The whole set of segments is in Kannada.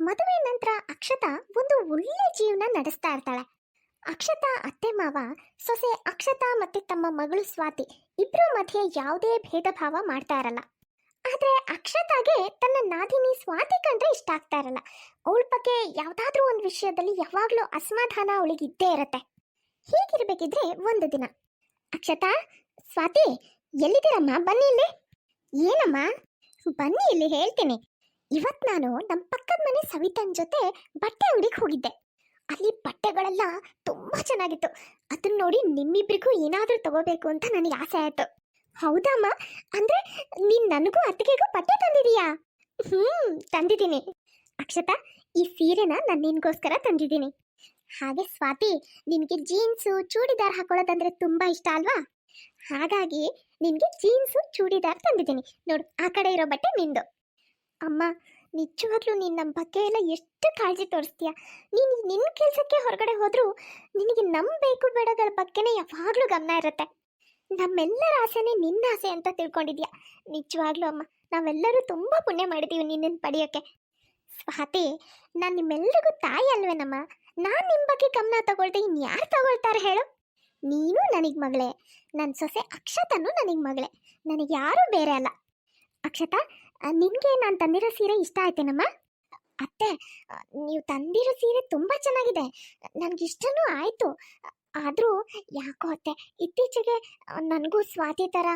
ಮದುವೆ ನಂತರ ಅಕ್ಷತಾ ಒಂದು ಒಳ್ಳೆ ಜೀವನ ನಡೆಸ್ತಾ ಇರ್ತಾಳೆ. ಅಕ್ಷತಾ ಅತ್ತೆ ಮಾವ, ಸೊಸೆ ಅಕ್ಷತಾ ಮತ್ತೆ ತಮ್ಮ ಮಗಳು ಸ್ವಾತಿ ಇಬ್ಬರ ಮಧ್ಯೆ ಯಾವುದೇ ಭೇದ ಭಾವ ಮಾಡ್ತಾ ಇರಲ್ಲ. ಆದ್ರೆ ಅಕ್ಷತಾಗೆ ತನ್ನ ನಾದಿನಿ ಸ್ವಾತಿ ಕಂಡ್ರೆ ಇಷ್ಟ ಆಗ್ತಾ ಇರಲ್ಲ. ಅವಳ ಬಗ್ಗೆ ಯಾವ್ದಾದ್ರೂ ಒಂದು ವಿಷಯದಲ್ಲಿ ಯಾವಾಗ್ಲೂ ಅಸಮಾಧಾನ ಅವಳಿಗೆ ಇದ್ದೇ ಇರತ್ತೆ. ಹೀಗಿರ್ಬೇಕಿದ್ರೆ ಒಂದು ದಿನ. ಅಕ್ಷತಾ, ಸ್ವಾತಿ ಎಲ್ಲಿದ್ದೀರಮ್ಮ? ಬನ್ನಿ ಇಲ್ಲಿ. ಏನಮ್ಮ? ಬನ್ನಿ ಇಲ್ಲಿ ಹೇಳ್ತೀನಿ. ಇವತ್ ನಾನು ನಮ್ಮ ಪಕ್ಕದ ಮನೆ ಸವಿತನ್ ಜೊತೆ ಬಟ್ಟೆ ಅಂಗಡಿಗೆ ಹೋಗಿದ್ದೆ. ಅಲ್ಲಿ ಬಟ್ಟೆಗಳೆಲ್ಲ ತುಂಬಾ ಚೆನ್ನಾಗಿತ್ತು. ಅದನ್ನ ನೋಡಿ ನಿಮ್ಮಿಬ್ರಿಗೂ ಏನಾದರೂ ತಗೋಬೇಕು ಅಂತ ನನಗೆ ಆಸೆ ಆಯ್ತು. ಹೌದಮ್ಮ ಅಂದ್ರೆ ನೀನ್ ನನಗೂ ಅತ್ತಿಗೆಗೂ ಬಟ್ಟೆ ತಂದಿದೀಯಾ? ಹ್ಮ್, ತಂದಿದ್ದೀನಿ. ಅಕ್ಷತಾ, ಈ ಸೀರೆನ ನಾನು ನಿನ್ಗೋಸ್ಕರ ತಂದಿದ್ದೀನಿ. ಹಾಗೆ ಸ್ವಾತಿ, ನಿನಗೆ ಜೀನ್ಸು, ಚೂಡಿದಾರ್ ಹಾಕೊಳ್ಳೋದಂದ್ರೆ ತುಂಬಾ ಇಷ್ಟ ಅಲ್ವಾ? ಹಾಗಾಗಿ ನಿನಗೆ ಜೀನ್ಸು, ಚೂಡಿದಾರ್ ತಂದಿದ್ದೀನಿ. ನೋಡು, ಆ ಕಡೆ ಇರೋ ಬಟ್ಟೆ ನಿಂದು. ಅಮ್ಮ, ನಿಜವಾಗ್ಲೂ ನೀನು ನಮ್ಮ ಬಗ್ಗೆ ಎಲ್ಲ ಎಷ್ಟು ಕಾಳಜಿ ತೋರಿಸ್ತೀಯ? ನೀನು ನಿನ್ನ ಕೆಲಸಕ್ಕೆ ಹೊರಗಡೆ ಹೋದರೂ ನಿನಗೆ ನಮ್ಮ ಬೇಕು ಬೇಡಗಳ ಬಗ್ಗೆನೇ ಯಾವಾಗಲೂ ಗಮನ ಇರುತ್ತೆ. ನಮ್ಮೆಲ್ಲರ ಆಸೆನೇ ನಿನ್ನ ಆಸೆ ಅಂತ ತಿಳ್ಕೊಂಡಿದ್ಯಾ? ನಿಜವಾಗ್ಲೂ ಅಮ್ಮ, ನಾವೆಲ್ಲರೂ ತುಂಬ ಪುಣ್ಯ ಮಾಡಿದ್ದೀವಿ ನಿನ್ನನ್ನು ಪಡೆಯೋಕ್ಕೆ ಸ್ವಾತಿ, ನಾನು ನಿಮ್ಮೆಲ್ಲರಿಗೂ ತಾಯಿ ಅಲ್ವೇನಮ್ಮ? ನಾನು ನಿಮ್ಮ ಬಗ್ಗೆ ಗಮನ ತಗೊಳ್ದೆ ಇನ್ಯಾರು ತಗೊಳ್ತಾರೆ ಹೇಳು? ನೀನು ನನಗೆ ಮಗಳೇ. ನನ್ನ ಸೊಸೆ ಅಕ್ಷತನು ನನಗೆ ಮಗಳೇ. ನನಗೆ ಯಾರೂ ಬೇರೆ ಅಲ್ಲ. ಅಕ್ಷತಾ ನಿನಗೆ ನಾನು ತಂದಿರೋ ಸೀರೆ ಇಷ್ಟ ಆಯ್ತೇನಮ್ಮ? ಅತ್ತೆ ನೀವು ತಂದಿರೋ ಸೀರೆ ತುಂಬ ಚೆನ್ನಾಗಿದೆ. ನನಗೆ ಇಷ್ಟನೂ ಆಯಿತು. ಆದರೂ ಯಾಕೋ ಅತ್ತೆ, ಇತ್ತೀಚೆಗೆ ನನಗೂ ಸ್ವಾತಿ ಥರ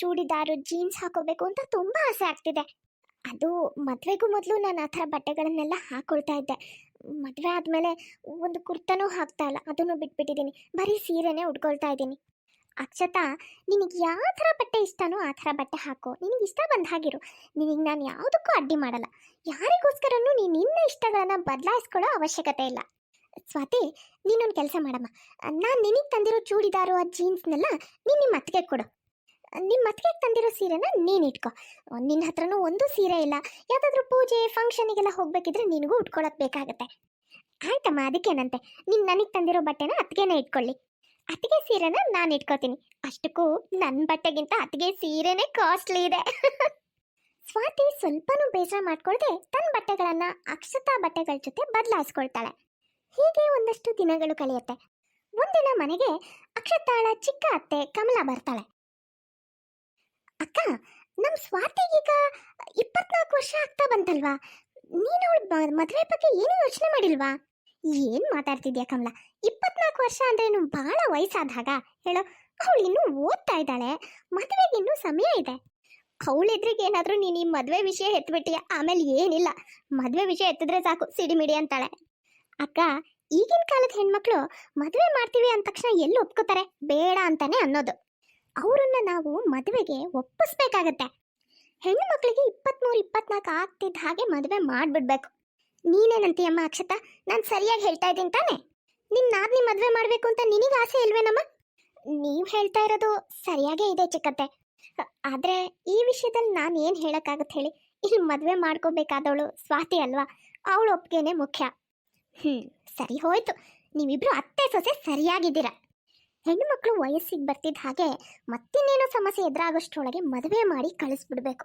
ಚೂಡಿದಾರು, ಜೀನ್ಸ್ ಹಾಕೋಬೇಕು ಅಂತ ತುಂಬ ಆಸೆ ಆಗ್ತಿದೆ. ಅದು ಮದುವೆಗೂ ಮೊದಲು ನಾನು ಆ ಥರ ಬಟ್ಟೆಗಳನ್ನೆಲ್ಲ ಹಾಕೊಳ್ತಾ ಇದ್ದೆ. ಮದುವೆ ಆದಮೇಲೆ ಒಂದು ಕುರ್ತನೂ ಹಾಕ್ತಾ ಇಲ್ಲ. ಅದನ್ನು ಬಿಟ್ಬಿಟ್ಟಿದ್ದೀನಿ. ಬರೀ ಸೀರೆನೇ ಉಟ್ಕೊಳ್ತಾ ಇದ್ದೀನಿ. ಅಕ್ಷತಾ, ನಿನಗೆ ಯಾವ ಥರ ಬಟ್ಟೆ ಇಷ್ಟನೋ ಆ ಥರ ಬಟ್ಟೆ ಹಾಕೋ. ನಿನಗೆ ಇಷ್ಟ ಬಂದ ಹಾಗಿರು. ನಿನಗೆ ನಾನು ಯಾವುದಕ್ಕೂ ಅಡ್ಡಿ ಮಾಡಲ್ಲ. ಯಾರಿಗೋಸ್ಕರನೂ ನೀನು ನಿನ್ನ ಇಷ್ಟಗಳನ್ನು ಬದಲಾಯಿಸ್ಕೊಳ್ಳೋ ಅವಶ್ಯಕತೆ ಇಲ್ಲ. ಸ್ವಾತಿ, ನೀನೊಂದು ಕೆಲಸ ಮಾಡಮ್ಮ. ನಾನು ನಿನಗೆ ತಂದಿರೋ ಚೂಡಿದಾರು, ಆ ಜೀನ್ಸ್ನೆಲ್ಲ ನೀನು ನಿಮ್ಮ ಅತ್ತಿಗೆ ಕೊಡು. ನಿಮ್ಮ ಅತ್ತಿಗೆ ತಂದಿರೋ ಸೀರೆನ ನೀನು ಇಟ್ಕೊ. ನಿನ್ನ ಹತ್ರನೂ ಒಂದು ಸೀರೆ ಇಲ್ಲ. ಯಾವುದಾದ್ರೂ ಪೂಜೆ ಫಂಕ್ಷನಿಗೆಲ್ಲ ಹೋಗ್ಬೇಕಿದ್ರೆ ನಿನಗೂ ಉಟ್ಕೊಳಕ್ ಬೇಕಾಗುತ್ತೆ. ಆಯ್ತಮ್ಮ, ಅದಕ್ಕೇನಂತೆ. ನೀನು ನನಗೆ ತಂದಿರೋ ಬಟ್ಟೆನ ಅತ್ತಿಗೆನೇ ಇಟ್ಕೊಳ್ಳಿ. ಅತ್ತಿಗೆ ಸೀರೆನ ನಾನು ಇಟ್ಕೋತೀನಿ. ಅಷ್ಟಕ್ಕೂ ನನ್ನ ಬಟ್ಟೆಗಿಂತ ಅತ್ತಿಗೆ ಸೀರೆನೇ ಕಾಸ್ಟ್ಲಿ ಇದೆ. ಸ್ವಾತಿ ಸ್ವಲ್ಪನೂ ಬೇಸರ ಮಾಡ್ಕೊಳ್ದೆ ತನ್ನ ಬಟ್ಟೆಗಳನ್ನ ಅಕ್ಷತಾ ಬಟ್ಟೆಗಳ ಜೊತೆ ಬದಲಾಯಿಸ್ಕೊಳ್ತಾಳೆ. ಹೀಗೆ ಒಂದಷ್ಟು ದಿನಗಳು ಕಳೆಯುತ್ತೆ. ಒಂದಿನ ಮನೆಗೆ ಅಕ್ಷತಾಳ ಚಿಕ್ಕ ಅತ್ತೆ ಕಮಲಾ ಬರ್ತಾಳೆ. ಅಕ್ಕ, ನಮ್ ಸ್ವಾತಿಗೀಗ ಇಪ್ಪತ್ನಾಲ್ಕು ವರ್ಷ ಆಗ್ತಾ ಬಂತಲ್ವಾ? ನೀನು ಅವಳ ಮದುವೆ ಬಗ್ಗೆ ಏನು ಯೋಚನೆ ಮಾಡಿಲ್ವಾ? ಏನ್ ಮಾತಾಡ್ತಿದ್ಯಾ ಕಮಲಾ? ಇಪ್ಪತ್ನಾಲ್ಕು ವರ್ಷ ಅಂದ್ರೇನು ಬಹಳ ವಯಸ್ಸಾದಾಗ ಹೇಳೋ. ಅವಳು ಇನ್ನೂ ಓದ್ತಾ ಇದ್ದಾಳೆ. ಮದುವೆಗೆ ಇನ್ನೂ ಸಮಯ ಇದೆ. ಅವಳೆದ್ರಿಗೆ ಏನಾದರೂ ನೀನು ಈ ಮದುವೆ ವಿಷಯ ಎತ್ಬಿಟ್ಟಿಯ ಆಮೇಲೆ ಏನಿಲ್ಲ. ಮದುವೆ ವಿಷಯ ಎತ್ತಿದ್ರೆ ಸಾಕು ಸಿಡಿಮಿಡಿ ಅಂತಾಳೆ. ಅಕ್ಕ, ಈಗಿನ ಕಾಲದ ಹೆಣ್ಮಕ್ಳು ಮದುವೆ ಮಾಡ್ತೀವಿ ಅಂದ ತಕ್ಷಣ ಎಲ್ಲಿ ಒಪ್ಕೋತಾರೆ? ಬೇಡ ಅಂತಾನೆ ಅನ್ನೋದು. ಅವರನ್ನ ನಾವು ಮದುವೆಗೆ ಒಪ್ಪಿಸ್ಬೇಕಾಗತ್ತೆ. ಹೆಣ್ಣು ಮಕ್ಕಳಿಗೆ ಇಪ್ಪತ್ಮೂರು, ಇಪ್ಪತ್ನಾಲ್ಕು ಆಗ್ತಿದ್ದ ಹಾಗೆ ಮದುವೆ ಮಾಡ್ಬಿಡ್ಬೇಕು. ನೀನೇನಂತೀಯಮ್ಮ ಅಕ್ಷತಾ? ನಾನು ಸರಿಯಾಗಿ ಹೇಳ್ತಾ ಇದ್ದೀನಿ ತಾನೆ. ನಿನ್ನ ನಾದ್ನಿ ಮದುವೆ ಮಾಡಬೇಕು ಅಂತ ನಿನಗೆ ಆಸೆ ಇಲ್ವೇನಮ್ಮ? ನೀವು ಹೇಳ್ತಾ ಇರೋದು ಸರಿಯಾಗೇ ಇದೆ ಚಿಕ್ಕತ್ತೆ. ಆದ್ರೆ ಈ ವಿಷಯದಲ್ಲಿ ನಾನು ಏನು ಹೇಳೋಕ್ಕಾಗತ್ತೆ ಹೇಳಿ? ಇಲ್ಲಿ ಮದುವೆ ಮಾಡ್ಕೋಬೇಕಾದವಳು ಸ್ವಾತಿ ಅಲ್ವಾ? ಅವಳು ಒಪ್ಪಿಗೆನೇ ಮುಖ್ಯ. ಹ್ಮ್, ಸರಿ ಹೋಯ್ತು. ನೀವಿಬ್ರು ಅತ್ತೆ ಸೊಸೆ ಸರಿಯಾಗಿದ್ದೀರ? ಹೆಣ್ಣುಮಕ್ಕಳು ವಯಸ್ಸಿಗೆ ಬರ್ತಿದ್ದ ಹಾಗೆ ಮತ್ತಿನ್ನೇನೋ ಸಮಸ್ಯೆ ಎದುರಾಗೋಷ್ಟ್ರೊಳಗೆ ಮದುವೆ ಮಾಡಿ ಕಳಿಸ್ಬಿಡ್ಬೇಕು.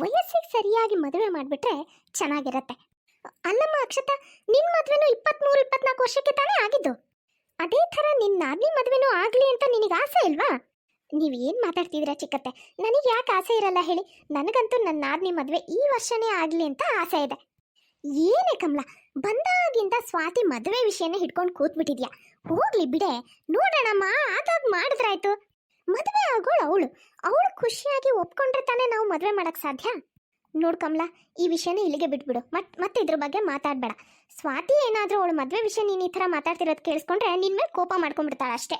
ವಯಸ್ಸಿಗೆ ಸರಿಯಾಗಿ ಮದುವೆ ಮಾಡಿಬಿಟ್ರೆ ಚೆನ್ನಾಗಿರತ್ತೆ. ಅಲ್ಲಮ್ಮ ಅಕ್ಷತಾ, ನಿನ್ ಮದ್ವೆನೂ ಇಪ್ಪತ್ಮೂರು, ಇಪ್ಪತ್ನಾಲ್ಕು ವರ್ಷಕ್ಕೆ ತಾನೇ ಆಗಿದ್ದು. ಅದೇ ಥರ ನಿನ್ನ ನಾದ್ನಿ ಮದುವೆನೂ ಆಗಲಿ ಅಂತ ನಿನಗೆ ಆಸೆ ಇಲ್ವಾ? ನೀವು ಏನು ಮಾತಾಡ್ತಿದ್ದೀರಾ ಚಿಕ್ಕತ್ತೆ? ನನಗೆ ಯಾಕೆ ಆಸೆ ಇರಲ್ಲ ಹೇಳಿ? ನನಗಂತೂ ನನ್ನ ನಾದ್ನಿ ಮದುವೆ ಈ ವರ್ಷನೇ ಆಗಲಿ ಅಂತ ಆಸೆ ಇದೆ. ಏನೇ ಕಮಲ, ಬಂದಾಗಿಂದ ಸ್ವಾತಿ ಮದುವೆ ವಿಷಯನೇ ಹಿಡ್ಕೊಂಡು ಕೂತ್ಬಿಟ್ಟಿದ್ಯಾ ಹೋಗ್ಲಿ ಬಿಡೆ, ನೋಡೋಣಮ್ಮ ಆದಾಗ ಮಾಡಿದ್ರಾಯ್ತು. ಮದುವೆ ಆಗೋಳು ಅವಳು. ಅವಳು ಖುಷಿಯಾಗಿ ಒಪ್ಕೊಂಡ್ರೆ ತಾನೇ ನಾವು ಮದುವೆ ಮಾಡೋಕ್ಕೆ ಸಾಧ್ಯ? ನೋಡ್ ಕಮಲ, ಈ ವಿಷಯನ ಇಲ್ಲಿಗೆ ಬಿಟ್ಬಿಡು. ಮತ್, ಮತ್ತೆ ಇದ್ರ ಬಗ್ಗೆ ಮಾತಾಡಬೇಡ. ಸ್ವಾತಿ ಏನಾದ್ರೂ ಅವಳು ಮದುವೆ ವಿಷಯ ನೀನು ಈ ಥರ ಮಾತಾಡ್ತಿರೋದು ಕೇಳಿಸ್ಕೊಂಡ್ರೆ ನಿನ್ನ ಮೇಲೆ ಕೋಪ ಮಾಡ್ಕೊಂಡ್ಬಿಡ್ತಾಳೆ ಅಷ್ಟೇ.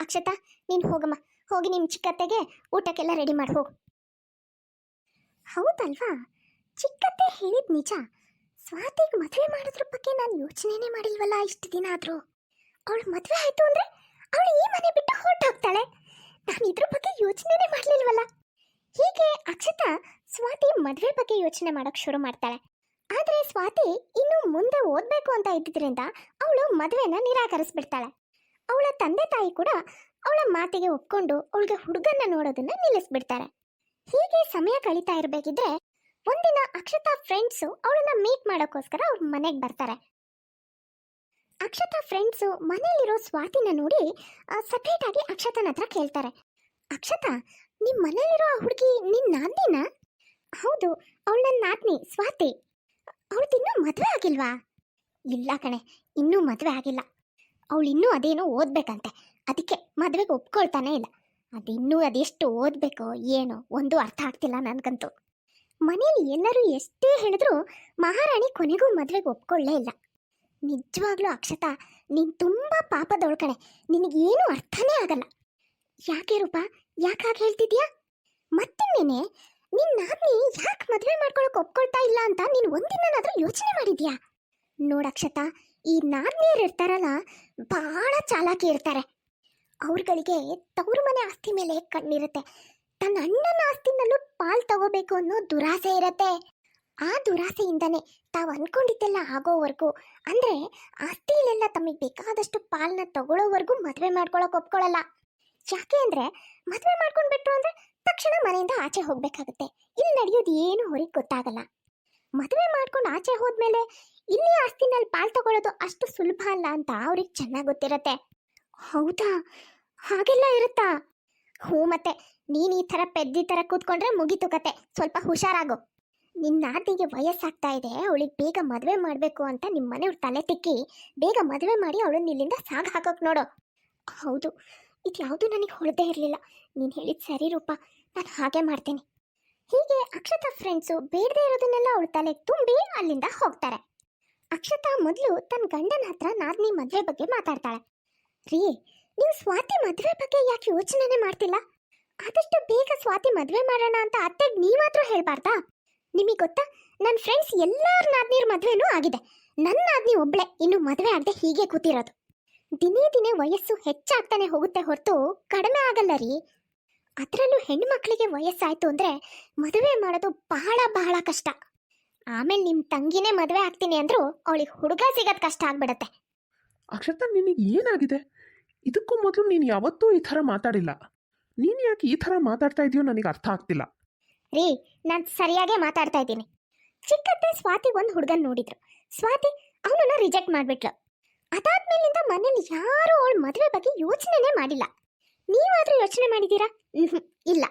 ಅಕ್ಷತಾ, ನೀನು ಹೋಗಮ್ಮ. ಹೋಗಿ ನಿಮ್ಮ ಚಿಕ್ಕತ್ತೆಗೆ ಊಟಕ್ಕೆಲ್ಲ ರೆಡಿ ಮಾಡಿ, ಹೋಗು. ಹೌದಲ್ವಾ? ಚಿಕ್ಕತ್ತೆ ಹೇಳಿದ್ ನಿಜ. ಸ್ವಾತಿಗೆ ಮದುವೆ ಮಾಡೋದ್ರ ಬಗ್ಗೆ ನಾನು ಯೋಚನೆನೇ ಮಾಡಿಲ್ವಲ್ಲ ಇಷ್ಟು ದಿನ ಆದರೂ. ಅವಳು ಮದುವೆ ಆಯ್ತು ಅಂದ್ರೆ ಅವಳು ಈ ಮನೆ ಬಿಟ್ಟು ಹೊರಟೋಗ್ತಾಳೆ. ನಾನು ಇದ್ರ ಬಗ್ಗೆ ಯೋಚನೆನೇ ಮಾಡಲಿಲ್ವಲ್ಲ. ಹೀಗೆ ಅಕ್ಷತಾ ಸ್ವಾತಿ ಮದುವೆ ಬಗ್ಗೆ ಯೋಚನೆ ಮಾಡಕ್ ಶುರು ಮಾಡ್ತಾಳೆ. ಆದ್ರೆ ಸ್ವಾತಿ ಇನ್ನು ಮುಂದೆ ಓದ್ಬೇಕು ಅಂತ ಇದ್ದಿದ್ರಿಂದ ಅವಳು ಮದುವೆನ ನಿರಾಕರಿಸ್ಬಿಡ್ತಾಳೆ. ಅವಳ ತಂದೆ ತಾಯಿ ಕೂಡ ಅವಳ ಮಾತಿಗೆ ಒಪ್ಕೊಂಡು ಅವಳಿಗೆ ಹುಡುಗನ್ನ ನೋಡೋದನ್ನ ನಿಲ್ಲಿಸ್ಬಿಡ್ತಾರೆ. ಹೀಗೆ ಸಮಯ ಕಳೀತಾ ಇರಬೇಕಿದ್ರೆ ಒಂದಿನ ಅಕ್ಷತಾ ಫ್ರೆಂಡ್ಸು ಅವಳನ್ನ ಮೀಟ್ ಮಾಡೋಕ್ಕೋಸ್ಕರ ಅವ್ರ ಮನೆಗೆ ಬರ್ತಾರೆ. ಅಕ್ಷತಾ ಫ್ರೆಂಡ್ಸು ಮನೇಲಿರೋ ಸ್ವಾತಿನ ನೋಡಿ ಸಪ್ರೇಟ್ ಆಗಿ ಅಕ್ಷತನ ಹತ್ರ ಕೇಳ್ತಾರೆ. ಅಕ್ಷತಾ ನಿಮ್ಮ ಮನೇಲಿರೋ ಆ ಹುಡುಗಿ ನಿನ್ನ ನಾದಿನ? ಹೌದು, ಅವಳು ನನ್ನ ನಾದ್ನಿ ಸ್ವಾತಿ. ಅವಳು ಇನ್ನೂ ಮದುವೆ ಆಗಿಲ್ವಾ? ಇಲ್ಲ ಕಣೆ, ಇನ್ನೂ ಮದುವೆ ಆಗಿಲ್ಲ. ಅವಳು ಇನ್ನೂ ಅದೇನೋ ಓದ್ಬೇಕಂತೆ. ಅದಕ್ಕೆ ಮದುವೆಗೆ ಒಪ್ಕೊಳ್ತಾನೆ ಇಲ್ಲ. ಅದಿನ್ನೂ ಅದೆಷ್ಟು ಓದಬೇಕೋ, ಏನೋ, ಒಂದು ಅರ್ಥ ಆಗ್ತಿಲ್ಲ ನನಗಂತೂ. ಮನೇಲಿ ಎಲ್ಲರೂ ಎಷ್ಟೇ ಹೇಳಿದ್ರು ಮಹಾರಾಣಿ ಕೊನೆಗೂ ಮದುವೆಗೆ ಒಪ್ಕೊಳ್ಳೇ ಇಲ್ಲ. ನಿಜವಾಗ್ಲೂ ಅಕ್ಷತಾ, ನೀನು ತುಂಬ ಪಾಪದೊಳ್ಕಣೆ ನಿನಗೇನು ಅರ್ಥನೇ ಆಗಲ್ಲ. ಯಾಕೆ ರೂಪ, ಯಾಕಾಗಿ ಹೇಳ್ತಿದ್ಯಾ ಹೇಳ್ತಿದ್ಯಾ? ಮತ್ತಿನ್ನೇನೆ ನಿನ್ನ ನಾದ್ನಿ ಯಾಕೆ ಮದುವೆ ಮಾಡ್ಕೊಳಕ್ ಒಪ್ಕೊಳ್ತಾ ಇಲ್ಲ ಅಂತ ನೀನ್ ಒಂದಿನಾದ್ರೂ ಯೋಚನೆ ಮಾಡಿದ್ಯಾ? ನೋಡಕ್ಷತ ಈ ನಾದ್ನಿಯರು ಇರ್ತಾರಲ್ಲ ಬಹಳ ಚಾಲಾಕಿ ಇರ್ತಾರೆ. ಅವ್ರಗಳಿಗೆ ತವರು ಮನೆ ಆಸ್ತಿ ಮೇಲೆ ಕಣ್ಣಿರುತ್ತೆ. ತನ್ನ ಅಣ್ಣನ ಆಸ್ತಿನಲ್ಲೂ ಪಾಲ್ ತಗೋಬೇಕು ಅನ್ನೋ ದುರಾಸೆ ಇರತ್ತೆ. ಆ ದುರಾಸೆಯಿಂದನೇ ತಾವು ಅನ್ಕೊಂಡಿದ್ದೆಲ್ಲ ಆಗೋವರೆಗೂ, ಅಂದ್ರೆ ಆಸ್ತಿಲೆಲ್ಲ ತಮಗೆ ಬೇಕಾದಷ್ಟು ಪಾಲ್ನ ತಗೊಳ್ಳೋವರೆಗೂ ಮದುವೆ ಮಾಡ್ಕೊಳಕ್ ಒಪ್ಕೊಳ್ಳಲ್ಲ ಯಾಕೆ ಅಂದ್ರೆ ಮದುವೆ ಮಾಡ್ಕೊಂಡ್ಬಿಟ್ರು ಅಂದ್ರೆ ತಕ್ಷಣ ಮನೆಯಿಂದ ಆಚೆ ಹೋಗ್ಬೇಕಾಗುತ್ತೆ. ಇಲ್ಲಿ ನಡೆಯೋದು ಏನು ಹೊರಗೆ ಗೊತ್ತಾಗಲ್ಲ. ಮದುವೆ ಮಾಡ್ಕೊಂಡು ಆಚೆ ಹೋದ್ಮೇಲೆ ಇಲ್ಲಿ ಆಸ್ತಿನಲ್ಲಿ ಪಾಲ್ ತಗೊಳ್ಳೋದು ಅಷ್ಟು ಸುಲಭ ಅಲ್ಲ ಅಂತ ಅವ್ರಿಗೆ ಚೆನ್ನಾಗಿ ಗೊತ್ತಿರತ್ತೆ. ಹೌದಾ? ಹಾಗೆಲ್ಲ ಇರುತ್ತಾ? ಹ್ಞೂ ಮತ್ತೆ. ನೀನು ಈ ಥರ ಪೆದ್ದಿ ಥರ ಕೂತ್ಕೊಂಡ್ರೆ ಮುಗೀತು ಕತೆ. ಸ್ವಲ್ಪ ಹುಷಾರಾಗು. ನಿನ್ನ ನಾದಿಗೆ ವಯಸ್ಸಾಗ್ತಾ ಇದೆ. ಅವಳಿಗೆ ಬೇಗ ಮದುವೆ ಮಾಡಬೇಕು ಅಂತ ನಿಮ್ಮ ಮನೆಯವ್ರ ತಲೆ ತಿಕ್ಕಿ ಬೇಗ ಮದುವೆ ಮಾಡಿ ಅವಳನ್ನ ಇಲ್ಲಿಂದ ಸಾಗ ಹಾಕೋಕೆ ನೋಡು. ಹೌದು. ಇದು ಯಾವುದು ನನಗೆ ಹೊಳದೇ ಇರಲಿಲ್ಲ. ನೀನು ಹೇಳಿದ ಸರಿ ರೂಪ, ನಾನು ಹಾಗೆ ಮಾಡ್ತೀನಿ. ಹೀಗೆ ಅಕ್ಷತಾ ಫ್ರೆಂಡ್ಸು ಬೇಡದೇ ಇರೋದನ್ನೆಲ್ಲ ಅವಳ ತಲೆಗೆ ತುಂಬಿ ಅಲ್ಲಿಂದ ಹೋಗ್ತಾರೆ. ಅಕ್ಷತಾ ಮೊದಲು ತನ್ನ ಗಂಡನ ಹತ್ರ ನಾದಿನಿ ಮದುವೆ ಬಗ್ಗೆ ಮಾತಾಡ್ತಾಳೆ. ರೀ, ನೀವು ಸ್ವಾತಿ ಮದುವೆ ಬಗ್ಗೆ ಯಾಕೆ ಯೋಚನೆನೇ ಮಾಡ್ತಿಲ್ಲ? ಆದಷ್ಟು ಬೇಗ ಸ್ವಾತಿ ಮದುವೆ ಮಾಡೋಣ ಅಂತ ಅತ್ತೆಗೆ ನೀವಾದ್ರೂ ಹೇಳ್ಬಾರ್ದಾ? ನಿಮಗೆ ಗೊತ್ತಾ ನನ್ನ ಫ್ರೆಂಡ್ಸ್ ಎಲ್ಲರ ನಾದ್ನೀರ್ ಮದುವೆನೂ ಆಗಿದೆ. ನನ್ನ ನಾದ್ನಿ ಒಬ್ಳೆ, ಇನ್ನು ಮದುವೆ ಆಗದೆ ಹೀಗೆ ಕೂತಿರೋದು. ದಿನೇ ದಿನೇ ವಯಸ್ಸು ಹೆಚ್ಚಾಗ್ತಾನೆ ಹೋಗುತ್ತೆ ಹೊರತು ಕಡಿಮೆ ಆಗಲ್ಲ ರೀ. ಅದರಲ್ಲೂ ಹೆಣ್ಮಕ್ಳಿಗೆ ವಯಸ್ಸಾಯ್ತು ಅಂದ್ರೆ ಮದುವೆ ಮಾಡೋದು ಬಹಳ ಬಹಳ ಕಷ್ಟ. ಆಮೇಲೆ ನಿಮ್ಮ ತಂಗಿನೇ ಮದುವೆ ಆಗ್ತೀನಿ ಅಂದ್ರು ಅವಳಿಗೆ ಹುಡುಗ ಸಿಗೋದು ಕಷ್ಟ ಆಗ್ಬಿಡತ್ತೆ. ಅಕ್ಷತಾ ನಿನಗೆ ಏನಾಗಿದೆ? ಇದಕ್ಕೂ ಮೊದಲು ನೀನು ಯಾವತ್ತೂ ಈ ಥರ ಮಾತಾಡಿಲ್ಲ. ನೀನು ಯಾಕೆ ಈ ಥರ ಮಾತಾಡ್ತಾ ಇದೆಯೋ ನನಗೆ ಅರ್ಥ ಆಗ್ತಿಲ್ಲ. ರೀ ನಾನು ಸರಿಯಾಗೇ ಮಾತಾಡ್ತಾ ಇದ್ದೀನಿ. ಚಿಕ್ಕತ್ತೆ ಸ್ವಾತಿ ಒಂದು ಹುಡುಗನ್ ನೋಡಿದ್ರು. ಸ್ವಾತಿ ಅವನನ್ನ ರಿಜೆಕ್ಟ್ ಮಾಡಿಬಿಟ್ಲು. ಅದಾದ್ಮೇಲಿಂದ ಮನೇಲಿ ಯಾರೂ ಅವಳ ಮದುವೆ ಬಗ್ಗೆ ಯೋಚನೆನೇ ಮಾಡಿಲ್ಲ. ನೀವಾದ್ರೂ ಯೋಚನೆ ಮಾಡಿದ್ದೀರಾ? ಇಲ್ಲ.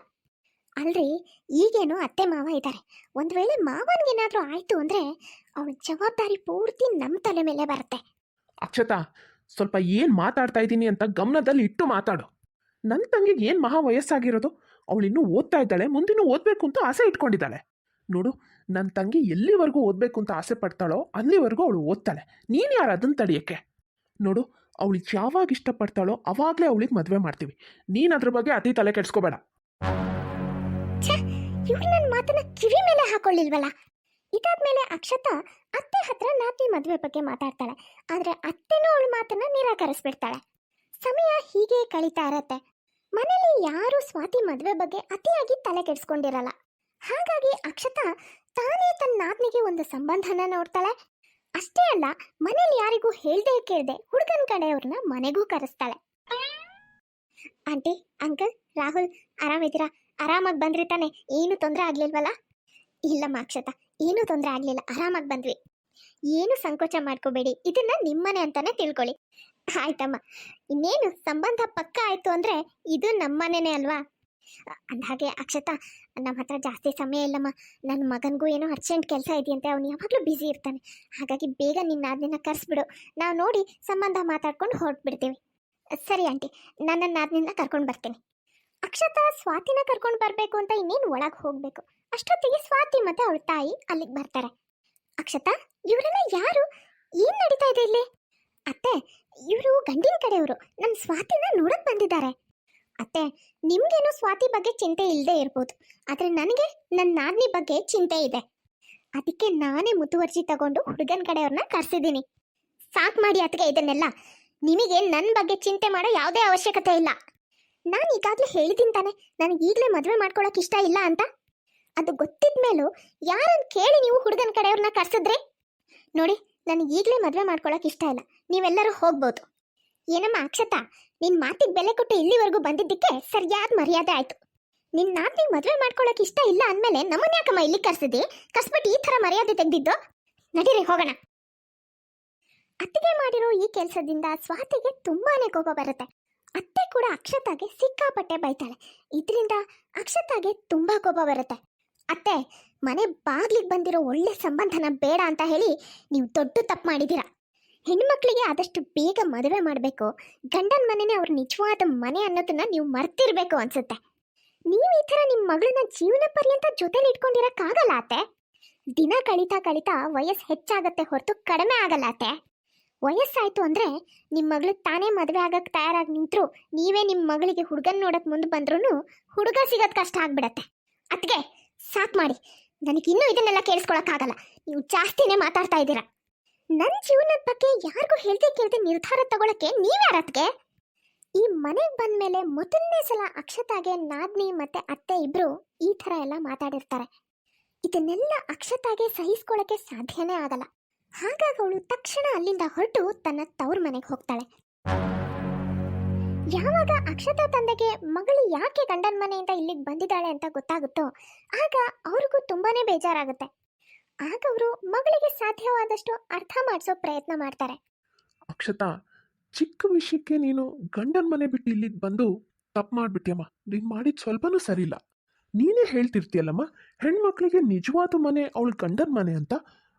ಅಲ್ರಿ, ಈಗೇನು ಅತ್ತೆ ಮಾವ ಇದ್ದಾರೆ ಒಂದು ವೇಳೆ ಮಾವನ್ಗೇನಾದ್ರೂ ಆಯಿತು ಅಂದ್ರೆ ಅವಳ ಜವಾಬ್ದಾರಿ ಪೂರ್ತಿ ನಮ್ಮ ತಲೆ ಮೇಲೆ ಬರುತ್ತೆ. ಅಕ್ಷತಾ, ಸ್ವಲ್ಪ ಏನು ಮಾತಾಡ್ತಾ ಇದ್ದೀನಿ ಅಂತ ಗಮನದಲ್ಲಿ ಇಟ್ಟು ಮಾತಾಡು. ನನ್ನ ತಂಗಿಗೆ ಏನು ಮಹಾ ವಯಸ್ಸಾಗಿರೋದು ಅವಳಿನ್ನೂ ಓದ್ತಾ ಇದ್ದಾಳೆ ಮುಂದಿನ ಓದಬೇಕು ಅಂತ ಆಸೆ ಇಟ್ಕೊಂಡಿದ್ದಾಳೆ. ನೋಡು ನನ್ನ ತಂಗಿ ಎಲ್ಲಿವರೆಗೂ ಓದಬೇಕು ಅಂತ ಆಸೆ ಪಡ್ತಾಳೋ ಅಲ್ಲಿವರೆಗೂ ಅವಳು ಓದ್ತಾಳೆ. ನೀನು ಯಾರು ಅದನ್ನು ತಡೆಯೋಕ್ಕೆ? ನೋಡು, ಅವಳು ಯಾವಾಗ ಇಷ್ಟಪಡ್ತಾಳೋ ಅವಾಗಲೇ ಅವಳಿಗೆ ಮದುವೆ ಮಾಡ್ತೀವಿ. ನೀನು ಅದ್ರ ಬಗ್ಗೆ ಅತಿ ತಲೆ ಕೆಡಿಸ್ಕೋಬೇಡ. ಇವ್ರು ನನ್ನ ಮಾತನ್ನ ಕಿವಿ ಮೇಲೆ ಹಾಕೊಳ್ಳಿಲ್ವಲ್ಲ? ಇದಾದ್ಮೇಲೆ ಅಕ್ಷತ ಅತ್ತೆ ಹತ್ರ ನಾತಿ ಮದುವೆ ಬಗ್ಗೆ ಮಾತಾಡ್ತಾಳೆ. ಆದ್ರೆ ಅತ್ತೆನೂ ಅವಳ ಮಾತನ್ನ ನಿರಾಕರಿಸ್ಬಿಡ್ತಾಳೆ. ಸಮಯ ಹೀಗೆ ಕಳೀತಾ ಇರತ್ತೆ. ಮನೆಯಲ್ಲಿ ಯಾರು ಸ್ವಾತಿ ಮದುವೆ ಬಗ್ಗೆ ಅತಿಯಾಗಿ ತಲೆ ಕೆಡಿಸ್ಕೊಂಡಿರಲ್ಲ. ಹಾಗಾಗಿ ಅಕ್ಷತಾ ತಾನೇ ತನ್ನ ನಾದ್ನಿಗೆ ಒಂದು ಸಂಬಂಧನ ನೋಡ್ತಾಳೆ? ಅಷ್ಟೇ ಅಲ್ಲ, ಮನೇಲಿ ಯಾರಿಗೂ ಹೇಳ್ದೆ ಕೇಳ್ದೆ ಹುಡುಗನ ಕಡೆಯವ್ರನ್ನ ಮನೆಗೂ ಕರೆಸ್ತಾಳೆ. ಆಂಟಿ, ಅಂಕಲ್, ರಾಹುಲ್, ಆರಾಮಿದ್ದೀರಾ? ಆರಾಮಾಗಿ ಬಂದ್ರಿ ತಾನೆ, ಏನು ತೊಂದರೆ ಆಗ್ಲಿಲ್ವಲ್ಲ? ಇಲ್ಲಮ್ಮ ಅಕ್ಷತಾ, ಏನು ತೊಂದರೆ ಆಗ್ಲಿಲ್ಲ, ಆರಾಮಾಗಿ ಬಂದ್ವಿ. ಏನು ಸಂಕೋಚ ಮಾಡ್ಕೋಬೇಡಿ, ಇದನ್ನ ನಿಮ್ಮನೆ ಅಂತಾನೆ ತಿಳ್ಕೊಳ್ಳಿ. ಆಯ್ತಮ್ಮ, ಇನ್ನೇನು ಸಂಬಂಧ ಪಕ್ಕ ಆಯ್ತು ಅಂದ್ರೆ ಇದು ನಮ್ಮನೇನೆ ಅಲ್ವಾ? ಅಂದಹಾಗೆ ಅಕ್ಷತಾ ನಮ್ಮ ಹತ್ರ ಜಾಸ್ತಿ ಸಮಯ ಇಲ್ಲಮ್ಮ. ನನ್ನ ಮಗನಿಗೂ ಏನೋ ಅರ್ಜೆಂಟ್ ಕೆಲಸ ಇದೆಯಂತೆ, ಅವನು ಯಾವಾಗಲೂ ಬ್ಯುಸಿ ಇರ್ತಾನೆ. ಹಾಗಾಗಿ ಬೇಗ ನಿನ್ನ ಅದನ್ನ ಕರೆಸ್ಬಿಡು. ನಾವು ನೋಡಿ ಸಂಬಂಧ ಮಾತಾಡ್ಕೊಂಡು ಹೊರಟ್ಬಿಡ್ತೀವಿ. ಸರಿ ಆಂಟಿ, ನನ್ನ ನಾದ್ನಿಂದ ಕರ್ಕೊಂಡು ಬರ್ತೀನಿ. ಅಕ್ಷತಾ, ಸ್ವಾತಿನ ಕರ್ಕೊಂಡು ಬರಬೇಕು ಅಂತ ಇನ್ನೇನು ಒಳಗೆ ಹೋಗಬೇಕು? ಅಷ್ಟೊತ್ತಿಗೆ ಸ್ವಾತಿ ಮತ್ತೆ ಅವಳ ತಾಯಿ ಅಲ್ಲಿಗೆ ಬರ್ತಾರೆ. ಅಕ್ಷತಾ, ಇವರೆಲ್ಲ ಯಾರು? ಏನ್ ನಡೀತಾ ಇದೆ ಇಲ್ಲಿ? ಅತ್ತೆ, ಇವರು ಗಂಡಿನ ಕಡೆಯವರು. ನಮ್ಮ ಸ್ವಾತಿನ ನೋಡಕ್ ಬಂದಿದ್ದಾರೆ. ಅತ್ತೆ, ನಿಮ್ಗೇನು ಸ್ವಾತಿ ಬಗ್ಗೆ ಚಿಂತೆ ಇಲ್ಲದೆ ಇರ್ಬೋದು. ಆದರೆ ನನಗೆ ನನ್ನ ನಾದ್ನಿ ಬಗ್ಗೆ ಚಿಂತೆ ಇದೆ. ಅದಕ್ಕೆ ನಾನೇ ಮುತುವರ್ಜಿ ತಗೊಂಡು ಹುಡುಗನ ಕಡೆಯವ್ರನ್ನ ಕರ್ಸಿದ್ದೀನಿ. ಸಾಕ್ ಮಾಡಿ ಅದಕ್ಕೆ ಇದನ್ನೆಲ್ಲ. ನಿಮಗೆ ನನ್ನ ಬಗ್ಗೆ ಚಿಂತೆ ಮಾಡೋ ಯಾವುದೇ ಅವಶ್ಯಕತೆ ಇಲ್ಲ. ನಾನು ಈಗಾಗಲೇ ಹೇಳಿದ್ದೀನಿ ತಾನೆ, ನನಗೆ ಈಗಲೇ ಮದುವೆ ಮಾಡ್ಕೊಳಕ್ಕೆ ಇಷ್ಟ ಇಲ್ಲ ಅಂತ. ಅದು ಗೊತ್ತಿದ ಮೇಲೂ ಯಾರನ್ನು ಕೇಳಿ ನೀವು ಹುಡುಗನ ಕಡೆಯವ್ರನ್ನ ಕರ್ಸಿದ್ರಿ? ನೋಡಿ, ನನಗೆ ಈಗಲೇ ಮದುವೆ ಮಾಡ್ಕೊಳಕ್ಕೆ ಇಷ್ಟ ಇಲ್ಲ. ನೀವೆಲ್ಲರೂ ಹೋಗ್ಬೋದು. ಏನಮ್ಮ ಅಕ್ಷತಾ, ನಿನ್ ಮಾತಿಗೆ ಬೆಲೆ ಕೊಟ್ಟು ಇಲ್ಲಿವರೆಗೂ ಬಂದಿದ್ದಕ್ಕೆ ಸರಿಯಾದ ಮರ್ಯಾದೆ ಆಯ್ತು. ನಿನ್ ನಾತ್ನಿ ಮದುವೆ ಮಾಡ್ಕೊಳಕ್ ಇಷ್ಟ ಇಲ್ಲ ಅಂದ್ಮೇಲೆ ನಮ್ಮನ್ನ ಯಾಕಮ್ಮ ಇಲ್ಲಿ ಕರ್ಸಿದಿ ಕರ್ಸ್ಬಿಟ್ಟು ಈ ತರ ಮರ್ಯಾದೆ ತೆಗ್ದಿದ್ದು? ನಡೀರಿ, ಹೋಗೋಣ. ಅತ್ತಿಗೆ ಮಾಡಿರೋ ಈ ಕೆಲಸದಿಂದ ಸ್ವಾತಿಗೆ ತುಂಬಾನೇ ಕೋಪ ಬರುತ್ತೆ. ಅತ್ತೆ ಕೂಡ ಅಕ್ಷತಾಗೆ ಸಿಕ್ಕಾಪಟ್ಟೆ ಬೈತಾಳೆ. ಇದರಿಂದ ಅಕ್ಷತಾಗೆ ತುಂಬಾ ಕೋಪ ಬರುತ್ತೆ. ಅತ್ತೆ, ಮನೆ ಬಾಗ್ಲಿಗೆ ಬಂದಿರೋ ಒಳ್ಳೆ ಸಂಬಂಧನ ಬೇಡ ಅಂತ ಹೇಳಿ ನೀವು ದೊಡ್ಡ ತಪ್ಪು ಮಾಡಿದ್ದೀರಾ? ಹೆಣ್ಮಕ್ಳಿಗೆ ಆದಷ್ಟು ಬೇಗ ಮದುವೆ ಮಾಡಬೇಕು. ಗಂಡನ ಮನೆನೇ ಅವ್ರ ನಿಜವಾದ ಮನೆ ಅನ್ನೋದನ್ನ ನೀವು ಮರ್ತಿರ್ಬೇಕು ಅನ್ಸುತ್ತೆ. ನೀವು ಈ ಥರ ನಿಮ್ಮ ಮಗಳನ್ನ ಜೀವನ ಪರ್ಯಂತ ಜೊತೆಲಿ ಇಟ್ಕೊಂಡಿರಕ್ಕಾಗಲ್ಲ ಅತ್ತೆ. ದಿನ ಕಳೀತಾ ಕಳೀತಾ ವಯಸ್ಸು ಹೆಚ್ಚಾಗತ್ತೆ ಹೊರತು ಕಡಿಮೆ ಆಗಲ್ಲ ಅತ್ತೆ. ವಯಸ್ಸಾಯ್ತು ಅಂದ್ರೆ ನಿಮ್ಮ ಮಗಳು ತಾನೇ ಮದುವೆ ಆಗಕ್ಕೆ ತಯಾರಾಗಿ ನಿಂತರು ನೀವೇ ನಿಮ್ಮ ಮಗಳಿಗೆ ಹುಡುಗನ ನೋಡಕ್ಕೆ ಮುಂದೆ ಬಂದ್ರೂ ಹುಡುಗ ಸಿಗೋದು ಕಷ್ಟ ಆಗ್ಬಿಡತ್ತೆ. ಅದಕ್ಕೆ ಸಾಕ್ ಮಾಡಿ. ನನಗೆ ಇನ್ನೂ ಇದನ್ನೆಲ್ಲ ಕೇಳಿಸ್ಕೊಳಕ್ಕಾಗಲ್ಲ ನೀವು ಜಾಸ್ತಿನೇ ಮಾತಾಡ್ತಾ ಇದ್ದೀರಾ. ನನ್ನ ಜೀವನದ ಬಗ್ಗೆ ಯಾರಿಗೂ ಹೇಳ್ದೆ ಕೇಳ್ದೆ ನಿರ್ಧಾರ ತಗೊಳಕ್ಕೆ ನೀವ್ಯಾರತ್ಗೆ ಈ ಮನೆಗೆ ಬಂದ್ಮೇಲೆ ಮೊದಲನೇ ಸಲ ಅಕ್ಷತಾಗೆ ನಾದ್ನಿ ಮತ್ತೆ ಅತ್ತೆ ಇಬ್ರು ಈ ಥರ ಎಲ್ಲ ಮಾತಾಡಿರ್ತಾರೆ. ಇದನ್ನೆಲ್ಲ ಅಕ್ಷತಾಗೆ ಸಹಿಸ್ಕೊಳಕ್ಕೆ ಸಾಧ್ಯನೇ ಆಗಲ್ಲ. ಹಾಗಾಗಿ ಅವಳು ತಕ್ಷಣ ಅಲ್ಲಿಂದ ಹೊರಟು ತನ್ನ ತವ್ರ ಮನೆಗೆ ಹೋಗ್ತಾಳೆ. ಯಾವಾಗ ಅಕ್ಷತಾ ತಂದೆಗೆ ಮಗಳು ಯಾಕೆ ಗಂಡನ ಮನೆಯಿಂದ ಇಲ್ಲಿಗೆ ಬಂದಿದ್ದಾಳೆ ಅಂತ ಗೊತ್ತಾಗುತ್ತೋ, ಆಗ ಅವ್ರಿಗೂ ತುಂಬಾನೇ ಬೇಜಾರಾಗುತ್ತೆ. ಆಗ ಮಗಳಿಗೆ ಸಾಧ್ಯವಾದಷ್ಟು ಅರ್ಥ ಮಾಡಿಸೋ ಪ್ರಯತ್ನ ಮಾಡ್ತಾರೆ. ಅಕ್ಷತಾ, ಚಿಕ್ಕ ವಿಷಯಕ್ಕೆ ನೀನು ಗಂಡನ ಮನೆ ಬಿಟ್ಟು ಇಲ್ಲಿಗೆ ಬಂದು ತಪ್ಪು ಮಾಡ್ಬಿಟ್ಟಿಯಮ್ಮ ನೀನು ಮಾಡಿದ ಸ್ವಲ್ಪನೂ ಸರಿಯಿಲ್ಲ. ನೀನೇ ಹೇಳ್ತಿರ್ತೀಯಲ್ಲಮ್ಮ, ಹೆಣ್ಮಕ್ಳಿಗೆ ನಿಜವಾದ ಮನೆ ಅವಳ ಗಂಡನ ಮನೆ ಅಂತ.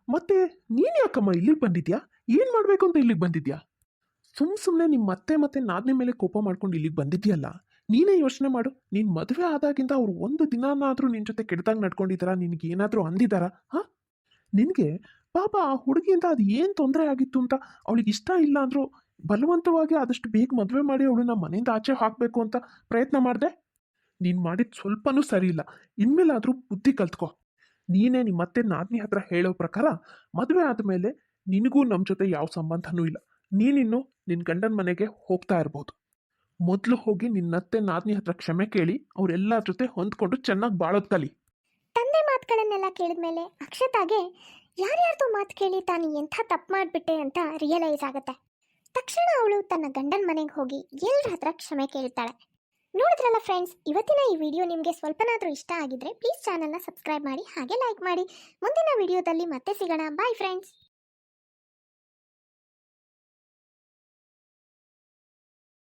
ಮತ್ತೆ ನೀನು ಯಾಕಮ್ಮ ಇಲ್ಲಿಗೆ ಬಂದಿದ್ಯಾ? ಏನು ಮಾಡಬೇಕು ಅಂತ ಇಲ್ಲಿಗೆ ಬಂದಿದ್ಯಾ? ಸುಮ್ ಸುಮ್ಮನೆ ನಿಮ್ಮ ಅತ್ತೆ ಮತ್ತೆ ನಾದಿನ ಮೇಲೆ ಕೋಪ ಮಾಡ್ಕೊಂಡು ಇಲ್ಲಿಗೆ ಬಂದಿದ್ಯಲ್ಲ, ನೀನೇ ಯೋಚನೆ ಮಾಡು. ನೀನು ಮದುವೆ ಆದಾಗಿಂದ ಅವ್ರು ಒಂದು ದಿನನಾದರೂ ನಿನ್ನ ಜೊತೆ ಕೆಡ್ದಾಗ ನಡ್ಕೊಂಡಿದ್ದಾರಾ, ನಿನಗೆ ಏನಾದರೂ ಅಂದಿದ್ದಾರಾ, ಹಾಂ? ನಿನಗೆ ಪಾಪ ಆ ಹುಡುಗಿಯಿಂದ ಅದು ಏನು ತೊಂದರೆ ಆಗಿತ್ತು ಅಂತ ಅವಳಿಗೆ ಇಷ್ಟ ಇಲ್ಲ ಅಂದರೂ ಬಲವಂತವಾಗಿ ಆದಷ್ಟು ಬೇಗ ಮದುವೆ ಮಾಡಿ ಅವಳನ್ನ ಮನೆಯಿಂದ ಆಚೆ ಹಾಕಬೇಕು ಅಂತ ಪ್ರಯತ್ನ ಮಾಡಿದೆ. ನೀನು ಮಾಡಿದ ಸ್ವಲ್ಪನೂ ಸರಿ ಇಲ್ಲ. ಇನ್ಮೇಲಾದರೂ ಬುದ್ಧಿ ಕಲ್ತ್ಕೊ. ನೀನೇ ನಿಮ್ಮ ಮತ್ತೆ ನಾದ್ನಿ ಹತ್ರ ಹೇಳೋ ಪ್ರಕಾರ ಮದುವೆ ಆದಮೇಲೆ ನಿನಗೂ ನಮ್ಮ ಜೊತೆ ಯಾವ ಸಂಬಂಧನೂ ಇಲ್ಲ. ನೀನಿನ್ನು ನಿನ್ನ ಗಂಡನ ಮನೆಗೆ ಹೋಗ್ತಾ ಇರ್ಬೋದು. ಮೊದಲು ಹೋಗಿ ನಿನ್ನತ್ತೆ ನಾದ್ನಿ ಹತ್ರ ಕ್ಷಮೆ ಕೇಳಿ ಅವರೆಲ್ಲರ ಜೊತೆ ಹೊಂದ್ಕೊಂಡು ಚೆನ್ನಾಗಿ ಬಾಳೋದು ಕಲಿ. ತಂದೆ ಮಾತುಗಳನ್ನೆಲ್ಲ ಕೇಳಿದ್ಮೇಲೆ ಅಕ್ಷತಾಗೆ, ಯಾರ್ಯಾರ್ದು ಮಾತು ಕೇಳಿ ತಾನು ಎಂಥ ತಪ್ಪು ಮಾಡಿಬಿಟ್ಟೆ ಅಂತ ರಿಯಲೈಸ್ ಆಗುತ್ತೆ. ತಕ್ಷಣ ಅವಳು ತನ್ನ ಗಂಡನ ಮನೆಗೆ ಹೋಗಿ ಎಲ್ಲರ ಹತ್ರ ಕ್ಷಮೆ ಕೇಳ್ತಾಳೆ. ನೋಡಿದ್ರಲ್ಲ ಫ್ರೆಂಡ್ಸ್ ಇವತ್ತಿನ ಈ ವಿಡಿಯೋ ನಿಮಗೆ ಸ್ವಲ್ಪನಾದರೂ ಇಷ್ಟ ಆಗಿದ್ರೆ ಪ್ಲೀಸ್ ಚಾನಲ್ನ ಸಬ್ಸ್ಕ್ರೈಬ್ ಮಾಡಿ, ಹಾಗೆ ಲೈಕ್ ಮಾಡಿ. ಮುಂದಿನ ವಿಡಿಯೋದಲ್ಲಿ ಮತ್ತೆ ಸಿಗೋಣ. Bye friends